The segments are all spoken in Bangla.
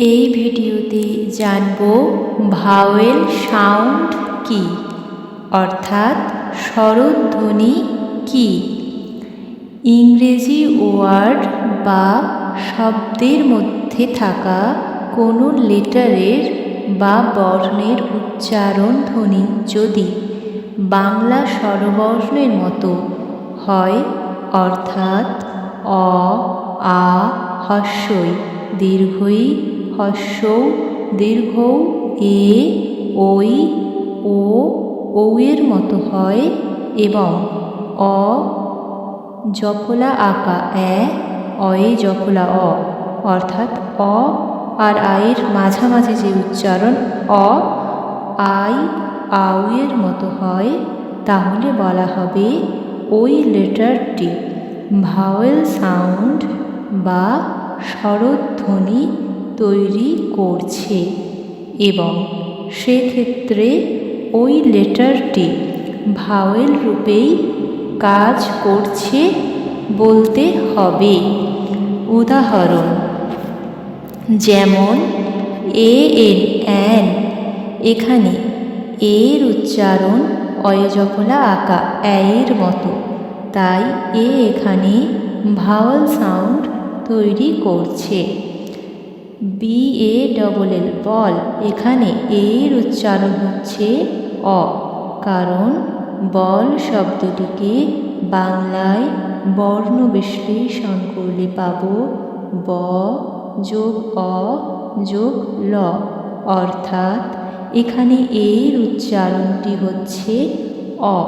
এই ভিডিওতে জানব ভাওয়েল সাউন্ড কি? অর্থাৎ স্বরধ্বনি কি? ইংরেজি ওয়ার্ড বা শব্দের মধ্যে থাকা কোনো লেটারের বা বর্ণের উচ্চারণ ধ্বনি যদি বাংলা স্বরবর্ণের মতো হয়, অর্থাৎ অ, আ হস্যই দীর্ঘই হস্য দীর্ঘ এ ওই ও ঔয়ের মতো হয় এবং অ জফলা আকা এ, অয়ে জফলা অ, অর্থাৎ অ আর আয়ের মাঝামাঝি যে উচ্চারণ অ, আই আউয়ের মতো হয়, তাহলে বলা হবে ওই লেটারটি ভাওয়েল সাউন্ড বা স্বরধ্বনি তৈরি করছে এবং সেক্ষেত্রে ওই লেটারটি ভাওয়েল রূপেই কাজ করছে বলতে হবে। উদাহরণ, যেমন এ এন অ্যান এখানে এর উচ্চারণ অয়জফলা আঁকা এর মতো। তাই এ এখানে ভাওয়াল সাউন্ড তৈরি করছে। B A double L ball. এখানে এর উচ্চারণ হচ্ছে অ। কারণ বল শব্দটিকে বাংলায় বর্ণ বিশ্লেষণ করলে পাব ব যোগ অ যোগ ল। অর্থাৎ এখানে এর উচ্চারণটি হচ্ছে অ।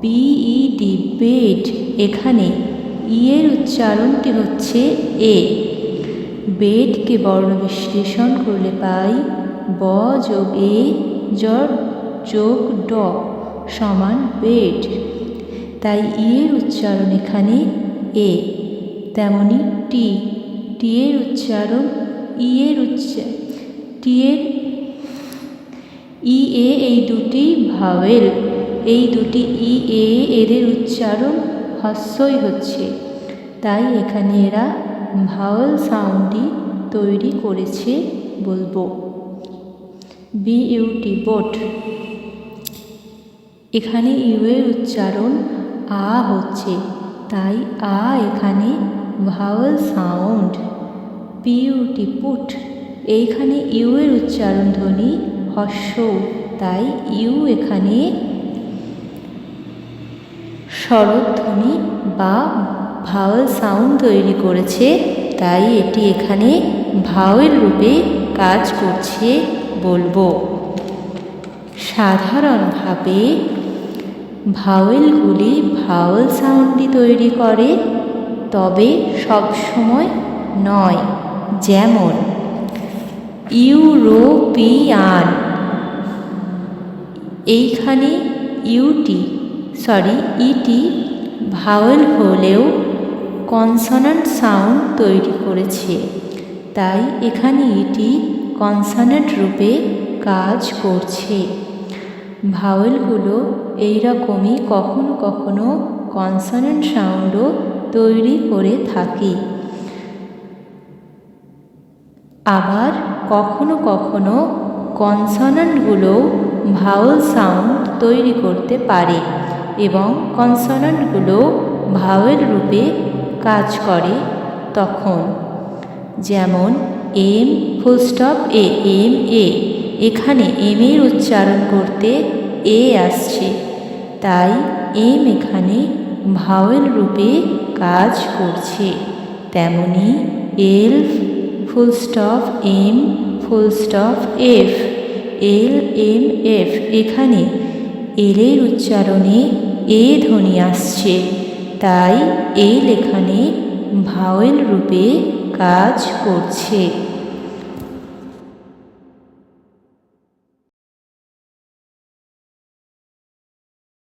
বিইডি বেড এখানে ই এর উচ্চারণটি হচ্ছে এ বেডকে বর্ণ বিশ্লেষণ করলে পাই ব যোগ এ জড যোগ ড সমান বেড তাই ই এর উচ্চারণ এখানে এ, তেমনি টি টি এর উচ্চারণ ই এর উচ্চার টি এর ই এ এই দুটি ভাওয়েল, এই দুটি ই এ এদের উচ্চারণ হস্যই হচ্ছে। তাই এখানে এরা ভাওয়েল সাউন্ডই তৈরি করেছে বলব। বি ইউটি বোট এখানে ইউ এর উচ্চারণ আ হচ্ছে, তাই আ এখানে vowel sound. P U T put এইখানে ইউ এর উচ্চারণ ধ্বনি হস্য তাই ইউ এখানে স্বরধ্বনি বা ভাওয়েল সাউন্ড তৈরি করেছে, তাই এটি এখানে ভাওয়েল রূপে কাজ করছে বলব। সাধারণভাবে ভাওয়েলগুলি ভাওয়েল সাউন্ডই তৈরি করে, তবে সবসময় নয়, যেমন ইউরোপিয়ান। এইখানে ইউটি, সরি, ইটি ভাওয়েল হলেও কনসনান্ট সাউন্ড তৈরি করেছে। তাই এখানে এটি কনসনান্ট রূপে কাজ করছে। ভাওয়েলগুলো এইরকমই কখনো কখনো কনসনেন্ট সাউন্ডও তৈরি করে থাকে। আবার কখনো কখনো কনসনেন্টগুলোও ভাওয়েল সাউন্ড তৈরি করতে পারে এবং কনসনেন্টগুলো ভাওয়েল রূপে কাজ করে তখন যেমন M full stop A, M, A, এখানে এম এর উচ্চারণ করতে এ আসছে। তাই এম এখানে ভাওয়েল রূপে কাজ করছে। তেমনি L full stop M full stop F, L, M, F, এখানে এলের উচ্চারণে এ ধ্বনি আসছে। তাই এই লেখানে ভাওয়েল রূপে কাজ করছে।